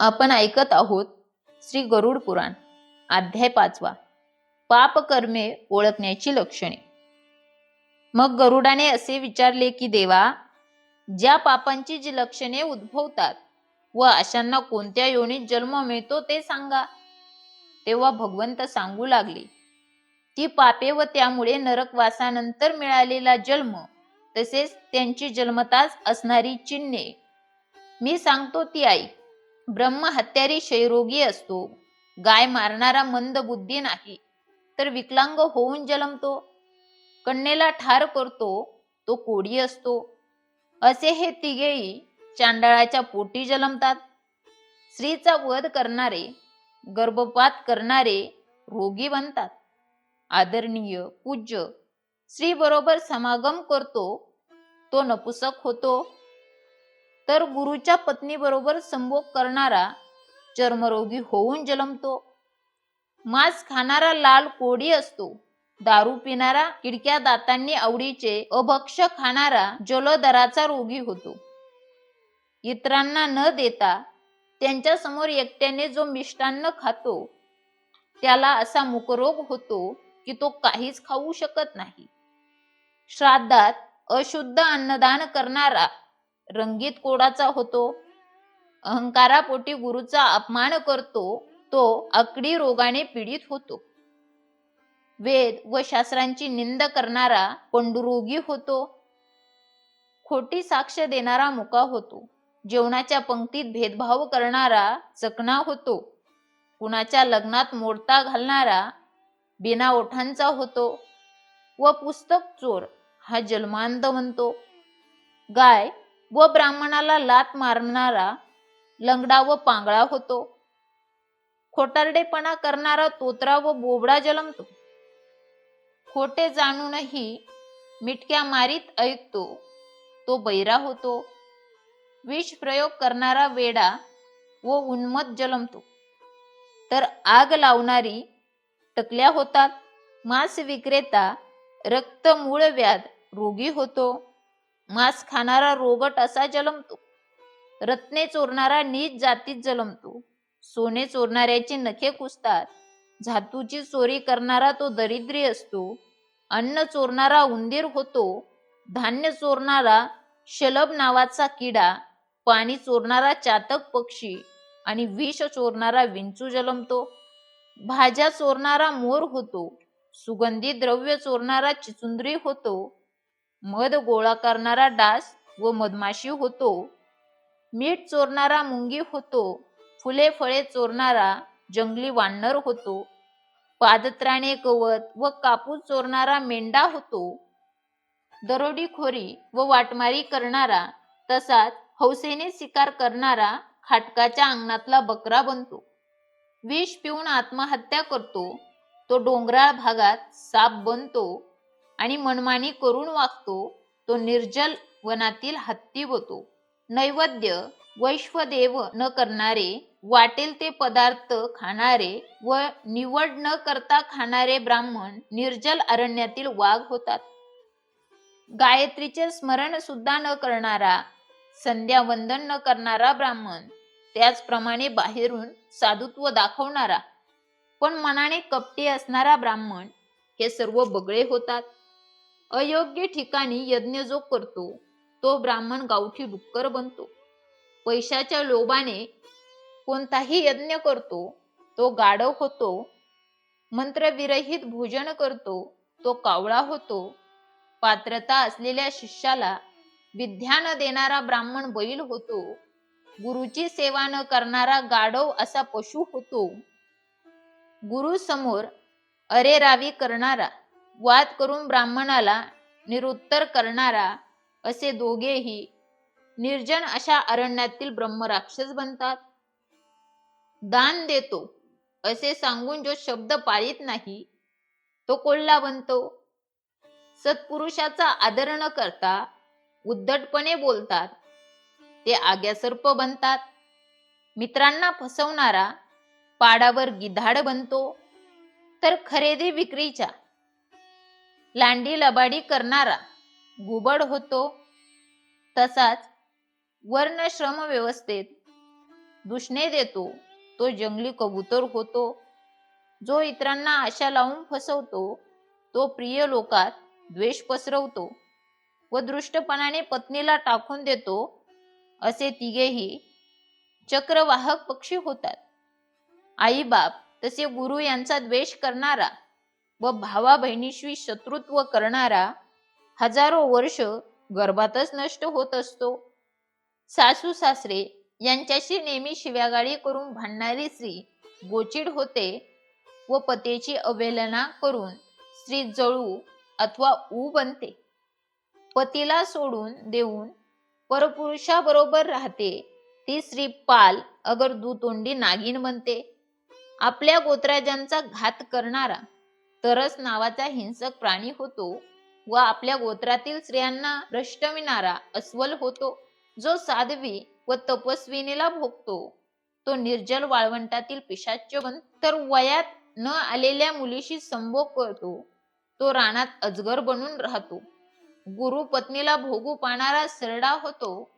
आपण ऐकत आहोत श्री गरुड पुराण अध्याय पाचवा. पाप कर्मे ओळखण्याची लक्षणे. मग गरुडाने असे विचारले की देवा ज्या पापांची जी लक्षणे उद्भवतात व अशांना कोणत्या योनीत जन्म मिळतो ते सांगा. तेव्हा भगवंत सांगू लागले ती पापे व त्यामुळे नरकवासानंतर मिळालेला जन्म तसेच त्यांची जन्मताच असणारी चिन्हे. मी सांगतो ती ऐक. ब्रह्म हत्यारी क्षयरोगी असतो. गाय मारणारा मंद बुद्धी नाही. तर विकलांग होऊन जलमतो कन्येला ठार करतो तो कोडी असतो. असे हे तिघेही चांडाळाच्या पोटी जलमतात स्त्रीचा वध करणारे गर्भपात करणारे रोगी बनतात. आदरणीय पूज्य स्त्री बरोबर समागम करतो तो नपुसक होतो. तर गुरुच्या पत्नीबरोबर संभोग करणारा चर्मरोगी होऊन जन्मतो. मांस खाणारा लाल कोडी असतो. दारू पिणारा किडक्या दातांनी आवडीचे अभक्ष खाणारा जलदराचा रोगी होतो. इतरांना न देता त्यांच्यासमोर एकट्याने जो मिष्टान्न खातो त्याला असा मुकरोग होतो की तो काहीच खाऊ शकत नाही. श्राद्धात अशुद्ध अन्नदान करणारा रंगीत कोडाचा होतो. अहंकारापोटी गुरुचा अपमान करतो तो आकडी रोगाने पीडित होतो. वेद व शास्त्रांची निंद करणारा पंडुरोगी होतो. खोटी साक्ष देणारा मुका होतो. जेवणाच्या पंक्तीत भेदभाव करणारा चकणा होतो. कुणाच्या लग्नात मोडता घालणारा बिना ओठांचा होतो. व पुस्तक चोर हा जन्मांध म्हणतो. गाय व ब्राह्मणाला लात मारणारा लंगडा व पांगळा होतो. खोटारडेपणा करणारा तोत्रा व बोबडा जलमतो. खोटे जाणूनही मिटक्या मारीत ऐकतो. तो बैरा होतो. विष प्रयोग करणारा वेडा व उन्मत जलमतो. तर आग लावणारी टकल्या होतात. मांस विक्रेता रक्त मूळ व्याध रोगी होतो. मांस खाणारा रोगट असा जलमतो. रत्ने चोरणारा नीच जातीत जलमतो. सोने चोरणाऱ्याची नखे कुसतात. धातूची चोरी करणारा तो दरिद्री असतो. अन्न चोरणारा उंदीर होतो. धान्य चोरणारा शलभ नावाचा किडा. पाणी चोरणारा चातक पक्षी आणि विष चोरणारा विंचू जलमतो. भाज्या चोरणारा मोर होतो. सुगंधी द्रव्य चोरणारा चिचुंद्री होतो. मध गोळा करणारा डास व मधमाशी होतो. मीठ चोरणारा मुंगी होतो. फुले फळे चोरणारा जंगली वानर होतो. पादत्राणे कवत व कापूस चोरणारा मेंढा होतो. दरोडीखोरी व वाटमारी करणारा तसाच हौसेने शिकार करणारा खाटकाच्या अंगणातला बकरा बनतो. विष पिऊन आत्महत्या करतो. तो डोंगराळ भागात साप बनतो. आणि मनमानी करून वागतो तो निर्जल वनातील हत्ती होतो. नैवेद्य वैश्वदेव न करणारे वाटेल ते पदार्थ खाणारे व निवड न करता खाणारे ब्राह्मण निर्जल अरण्यातील वाघ होतात. गायत्रीचे स्मरण सुद्धा न करणारा संध्या वंदन न करणारा ब्राह्मण त्याचप्रमाणे बाहेरून साधुत्व दाखवणारा. पण मनाने कपटी असणारा ब्राह्मण हे सर्व बगळे होतात. अयोग्य ठिकाणी यज्ञ जो करतो. तो ब्राह्मण गावठी डुक्कर बनतो. पैशाच्या लोभाने कोणताही यज्ञ करतो तो गाढव होतो. मंत्रविरहित भोजन करतो तो कावळा होतो. पात्रता असलेल्या शिष्याला विद्या न देणारा ब्राह्मण बैल होतो. गुरुची सेवा न करणारा गाढव असा पशु होतो. गुरु समोर अरेरावी करणारा वाद करून ब्राह्मणाला निरुत्तर करणारा असे दोघेही निर्जन अशा अरण्यातील ब्रह्मराक्षस बनतात. दान देतो असे सांगून जो शब्द पाळीत नाही तो कोल्हा बनतो. सत्पुरुषाचा आदर न करता उद्धटपणे बोलतात. ते आग्यासर्प बनतात. मित्रांना फसवणारा पाडावर गिधाड बनतो. तर खरेदी विक्रीच्या लांडी लबाडी करणारा. गुबड होतो. तसाच वर्णश्रम व्यवस्थेत दुष्णे देतो. तो जंगली कबूतर होतो. जो इतरांना आशा लावून फसवतो तो प्रिय लोकात द्वेष पसरवतो व दृष्टपणाने पत्नीला टाकून देतो असे तिघेही चक्रवाहक पक्षी होतात. आई बाप तसे गुरु यांचा द्वेष करणारा व भावा बहिणीशी शत्रुत्व करणारा हजारो वर्ष गर्भातच नष्ट होत असतो. सासू सासरे यांच्याशी नेहमी शिव्यागाळी करून भांडणारी स्त्री गोचिड होते व पतीची अवहेलना करून स्त्री जळू अथवा ऊ बनते. पतीला सोडून देऊन परपुरुषाबरोबर राहते ती स्त्री पाल अगर दुतोंडी नागिन बनते. आपल्या गोत्राजांचा घात करणारा तरच नावाचा हिंसक प्राणी होतो व आपल्या गोत्रातील स्त्रियांना भ्रष्टविणारा अस्वल होतो. जो साध्वी व तपस्विनीला भोगतो. तो निर्जल वाळवंटातील पिशाच्य तर वयात न आलेल्या मुलीशी संभोग करतो. तो रानात अजगर बनून राहतो. गुरु पत्नीला भोगू पाणारा सरडा होतो.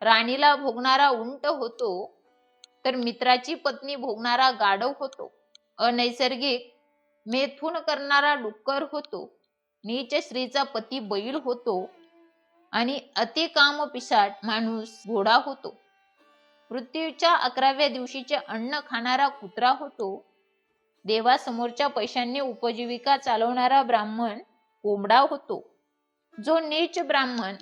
राणीला भोगणारा उंट होतो. तर मित्राची पत्नी भोगणारा गाढव होतो. अनैसर्गिक मेथून करणारा डुक्कर होतो. नीच स्त्रीचा पती बैल होतो. आणि अतिकाम पिसाट माणूस घोडा होतो. मृत्यूच्या अकराव्या दिवशीचे अन्न खाणारा कुत्रा होतो. देवासमोरच्या पैशांनी उपजीविका चालवणारा ब्राह्मण कोंबडा होतो. जो नीच ब्राह्मण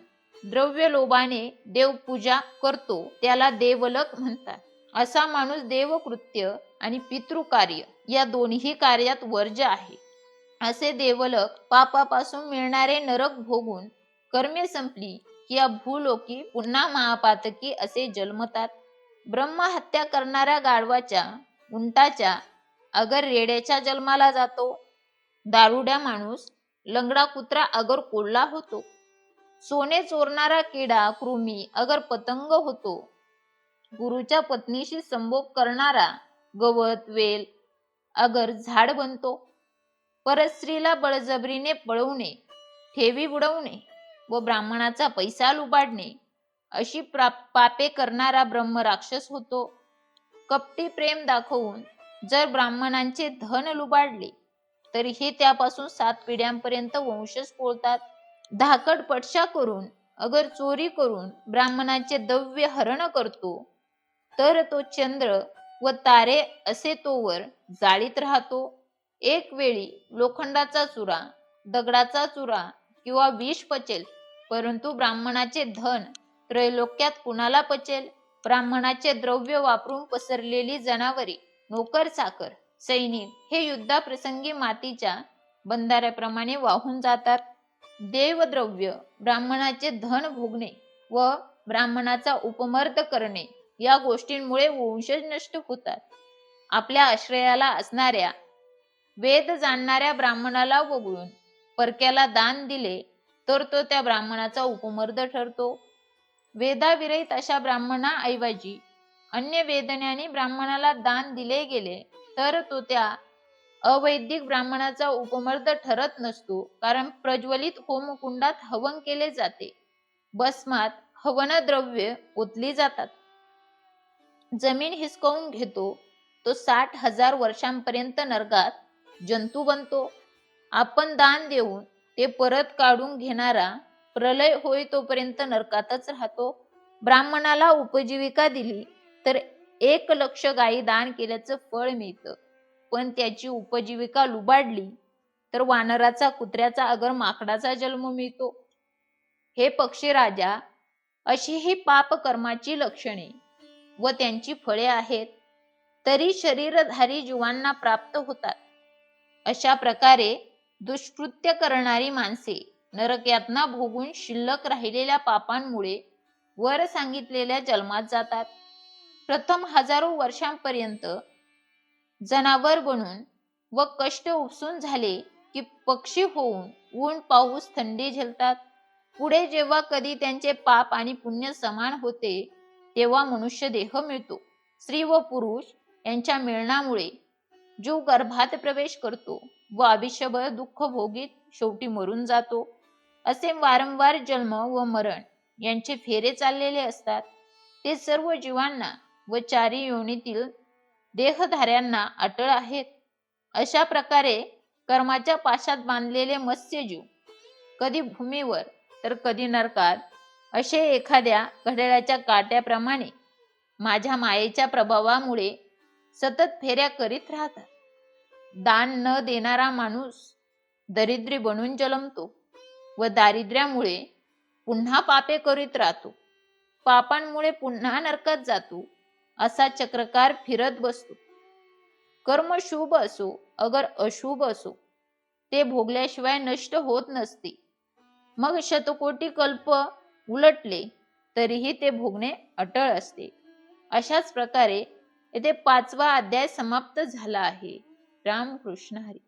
द्रव्य लोभाने देवपूजा करतो त्याला देवलक म्हणतात. असा माणूस देवकृत्य आणि पितृकार्य या दोन्ही कार्यात वर्ज आहे. असे देवलक पापापासून मिळणारे नरक भोगून कर्मे संपली की या भूलोकी पुन्हा महापातकी असे जन्मतात. ब्रह्महत्या करणाऱ्या गाढवाच्या उंटाच्या अगर रेड्याच्या जन्माला जातो. दारुड्या माणूस लंगडा कुत्रा अगर कोल्हा होतो. सोने चोरणारा किडा कृमी अगर पतंग होतो. गुरुच्या पत्नीशी संभोग करणारा गवत वेल अगर झाड बनतो. परस्त्रीला बळजबरीने पळवणे ठेवी बुडवणे व ब्राह्मणाचा पैसा लुबाडणे अशी पापे करणारा ब्रह्म राक्षस होतो. कपटी प्रेम दाखवून जर ब्राह्मणांचे धन लुबाडले तरी हे त्यापासून सात पिढ्यांपर्यंत वंशज पोळतात. धाकड पटशा करून अगर चोरी करून ब्राह्मणाचे दव्य हरण करतो तर तो चंद्र व तारे असे तोवर जाळीत राहतो. एक वेळी लोखंडाचा चुरा दगडाचा चुरा किंवा विष पचेल परंतु ब्राह्मणाचे धन त्रैलोक्यात कुणाला पचेल? ब्राह्मणाचे द्रव्य वापरून पसरलेली जनावरे नोकर चाकर सैनिक हे युद्धाप्रसंगी मातीच्या बंधाऱ्याप्रमाणे वाहून जातात. देवद्रव्य ब्राह्मणाचे धन भोगणे व ब्राह्मणाचा उपमर्द करणे या गोष्टींमुळे वंशज नष्ट होतात. आपल्या आश्रयाला असणाऱ्या वेद जाणणाऱ्या ब्राह्मणाला वगळून परक्याला दान दिले तर तो त्या ब्राह्मणाचा उपमर्द ठरतो. वेदाविरहित अशा ब्राह्मणाऐवजी अन्य वेदन्याने ब्राह्मणाला दान दिले गेले तर तो त्या अवैदिक ब्राह्मणाचा उपमर्द ठरत नसतो कारण प्रज्वलित होमकुंडात हवन केले जाते. भस्मात हवन द्रव्य ओतली जातात. जमीन हिसकावून घेतो तो साठ हजार वर्षांपर्यंत नरकात जंतू बनतो. आपण दान देऊन ते परत काढून घेणारा प्रलय होय तोपर्यंत नरकातच राहतो. ब्राह्मणाला उपजीविका दिली तर एक लक्ष गायी दान केल्याचं फळ मिळतं. पण त्याची उपजीविका लुबाडली तर वानराचा कुत्र्याचा अगर माकडाचा जन्म मिळतो. हे पक्षी राजा अशी ही पाप कर्माची लक्षणे. व त्यांची फळे आहेत तरी शरीरधारी जीवांना प्राप्त होतात. अशा प्रकारे दुष्कृत्य करणारी माणसे नरकयातना भोगून शिल्लक राहिलेल्या पापांमुळे वर सांगितलेल्या जन्मात जातात. प्रथम हजारो वर्षांपर्यंत जनावर बनून व कष्ट उपसून झाले की पक्षी होऊन ऊन पाऊस थंडी झेलतात. पुढे जेव्हा कधी त्यांचे पाप आणि पुण्य समान होते तेव्हा मनुष्य देह मिळतो. स्त्री व पुरुष यांच्या मिळनामुळे जीव गर्भात प्रवेश करतो व आयुष्यभर दुःख भोगीत शेवटी मरून जातो असे वारंवार जन्म व मरण यांचे फेरे चाललेले असतात. ते सर्व जीवांना व चारी योनीतील देहधाऱ्यांना अटळ आहेत. अशा प्रकारे कर्माच्या पाशात बांधलेले मत्स्यजीव कधी भूमीवर तर कधी नरकात असे एखाद्या घड्याळाच्या काट्याप्रमाणे माझ्या मायेच्या प्रभावामुळे सतत फेऱ्या करीत राहतात. दान न देणारा माणूस दरिद्री बनून जन्मतो व दारिद्र्यामुळे पुन्हा पापे करीत राहतो. पापांमुळे पुन्हा नरकात जातो असा चक्रकार फिरत बसतो. कर्म शुभ असो अगर अशुभ असो ते भोगल्याशिवाय नष्ट होत नसते. मग शतकोटी कल्प उलटले तरीही ते भोगणे अटळ असते. अशाच प्रकारे येथे पाचवा अध्याय समाप्त झाला आहे. रामकृष्ण हरी.